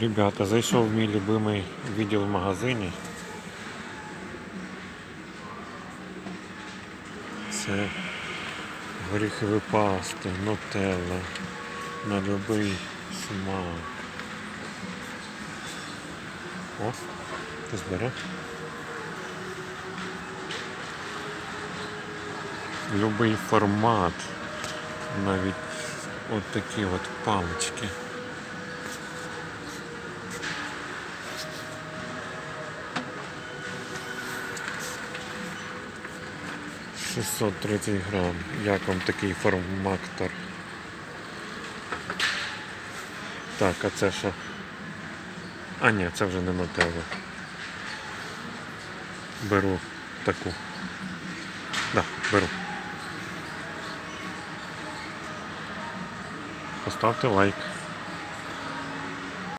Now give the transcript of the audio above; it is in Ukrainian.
Ребята, зайшов в мій любимий відділ в магазині. Це горіхові пасти, нутелла, на любий смак. О, хтось бере. Любий формат. Навіть от такі от палички. Шістсот тридцять грам. Як вам такий формактор? Так, а це що? А ні, це вже не нутелла. Беру таку. Да, беру. Поставте лайк.